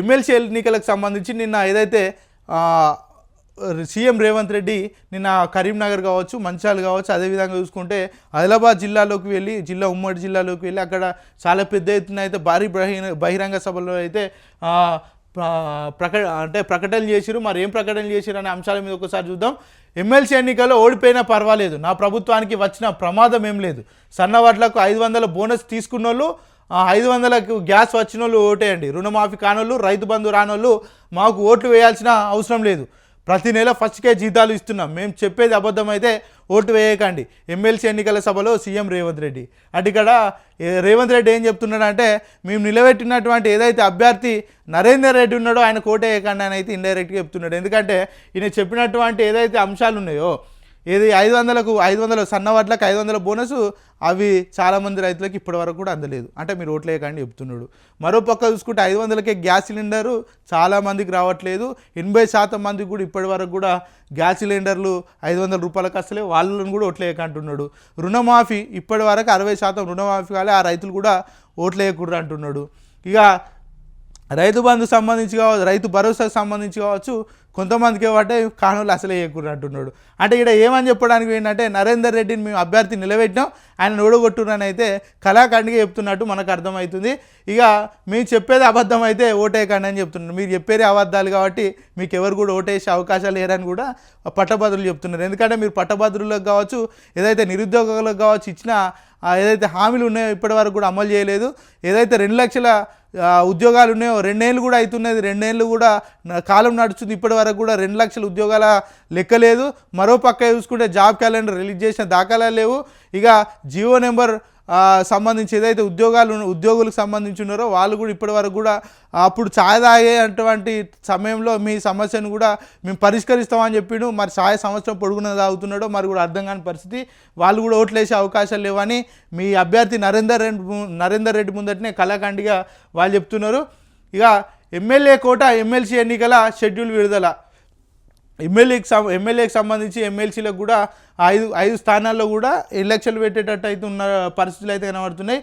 MLC ఎన్నికలకు సంబంధించి నిన్న ఏదైతే సీఎం రేవంత్ రెడ్డి నిన్న కరీంనగర్ కావచ్చు మంచాలు కావచ్చు అదేవిధంగా చూసుకుంటే ఆదిలాబాద్ జిల్లాలోకి వెళ్ళి జిల్లా ఉమ్మడి జిల్లాలోకి వెళ్ళి అక్కడ చాలా పెద్ద ఎత్తున అయితే భారీ బహిరంగ బహిరంగ సభలో అయితే ప్రక అంటే ప్రకటనలు చేసిరు మరి ఏం ప్రకటనలు చేసిరు అనే అంశాల మీద ఒకసారి చూద్దాం. ఎమ్మెల్సీ ఎన్నికల్లో ఓడిపోయినా పర్వాలేదు. నా ప్రభుత్వానికి వచ్చిన ప్రమాదం ఏం లేదు. సన్నవాట్లకు ఐదు వందల బోనస్ తీసుకున్న వాళ్ళు ఐదు వందలకు గ్యాస్ వచ్చిన వాళ్ళు ఓటేయండి. రుణమాఫీ కానోళ్ళు రైతు బంధు రానోళ్ళు మాకు ఓట్లు వేయాల్సిన అవసరం లేదు. ప్రతి నెల ఫస్ట్కే జీతాలు ఇస్తున్నాం. మేము చెప్పేది అబద్ధమైతే ఓటు వేయకండి. ఎమ్మెల్సీ ఎన్నికల సభలో సీఎం రేవంత్ రెడ్డి. అటు ఇక్కడ రేవంత్ రెడ్డి ఏం చెప్తున్నాడంటే మేము నిలబెట్టినటువంటి ఏదైతే అభ్యర్థి నరేందర్ రెడ్డి ఉన్నాడో ఆయన కోటేయకండి అని అయితే ఇండైరెక్ట్గా చెప్తున్నాడు. ఎందుకంటే ఈయన చెప్పినటువంటి ఏదైతే అంశాలు ఉన్నాయో ఏది ఐదు వందలకు ఐదు వందల సన్నవాట్లకు ఐదు వందల బోనస్ అవి చాలామంది రైతులకు ఇప్పటి వరకు కూడా అందలేదు. అంటే మీరు ఓట్లు వేయకండి చెప్తున్నాడు. మరో పక్క చూసుకుంటే ఐదు వందలకే గ్యాస్ సిలిండరు చాలామందికి రావట్లేదు. ఎనభై శాతం మందికి కూడా ఇప్పటి వరకు కూడా గ్యాస్ సిలిండర్లు ఐదు వందల రూపాయలకు అసలే వాళ్ళని కూడా ఓట్లు వేయకంటున్నాడు రుణమాఫీ ఇప్పటి వరకు అరవై శాతం రుణమాఫీ కాలే. ఆ రైతులు కూడా ఓట్లు వేయకూడదు అంటున్నాడు. ఇక రైతు బంధు సంబంధించి కావచ్చు రైతు భరోసాకు సంబంధించి కావచ్చు కొంతమందికి పట్టే కానులు అసలే వేయకూడదు అంటే ఇక్కడ ఏమని చెప్పడానికి ఏంటంటే నరేందర్ రెడ్డిని మేము అభ్యర్థి నిలబెట్టినాం ఆయన ఓడగొట్టునని అయితే కళాఖండిగా చెప్తున్నట్టు మనకు అర్థమవుతుంది. ఇక మేము చెప్పేది అబద్ధం అయితే ఓటేయకండి అని చెప్తున్నారు. మీరు చెప్పేది అబద్ధాలు కాబట్టి మీకు ఎవరు కూడా ఓటేసే అవకాశాలు లేరని కూడా పట్టభద్రులు చెప్తున్నారు. ఎందుకంటే మీరు పట్టభద్రులకు కావచ్చు ఏదైతే నిరుద్యోగులకు కావచ్చు ఇచ్చిన ఏదైతే హామీలు ఉన్నాయో ఇప్పటి వరకు కూడా అమలు చేయలేదు. ఏదైతే రెండు లక్షల ఉద్యోగాలు ఉన్నాయో రెండేళ్ళు కూడా అవుతున్నది రెండేళ్ళు కూడా కాలం నడుస్తుంది ఇప్పటి వరకు కూడా రెండు లక్షల ఉద్యోగాల లెక్కలేదు మరో పక్క చూసుకుంటే జాబ్ క్యాలెండర్ రిలీజ్ చేసిన దాఖలా లేవు. ఇక జియో నెంబర్ సంబంధించి ఏదైతే ఉద్యోగాలు ఉద్యోగులకు సంబంధించి ఉన్నారో వాళ్ళు కూడా ఇప్పటి వరకు కూడా అప్పుడు ఛాయ్ తాగేటువంటి సమయంలో మీ సమస్యను కూడా మేము పరిష్కరిస్తామని చెప్పిండు. మరి ఛాయ్ సంవత్సరం పొడుగున తాగుతున్నాడో మరి కూడా అర్థం కాని పరిస్థితి. వాళ్ళు కూడా ఓట్లేసే అవకాశాలు లేవని మీ అభ్యర్థి నరేందర్ రెడ్డి నరేందర్ రెడ్డి ముందటనే కళాఖండిగా వాళ్ళు చెప్తున్నారు. ఇక ఎమ్మెల్యే కోట ఎమ్మెల్సీ ఎన్నికల షెడ్యూల్ విడుదల. ఎమ్మెల్యేకి సం ఎమ్మెల్యేకి సంబంధించి ఎమ్మెల్సీలకు కూడా ఐదు ఐదు స్థానాల్లో కూడా ఎలక్షన్లు పెట్టేటట్టు అయితే ఉన్న పరిస్థితులు అయితే కనబడుతున్నాయి.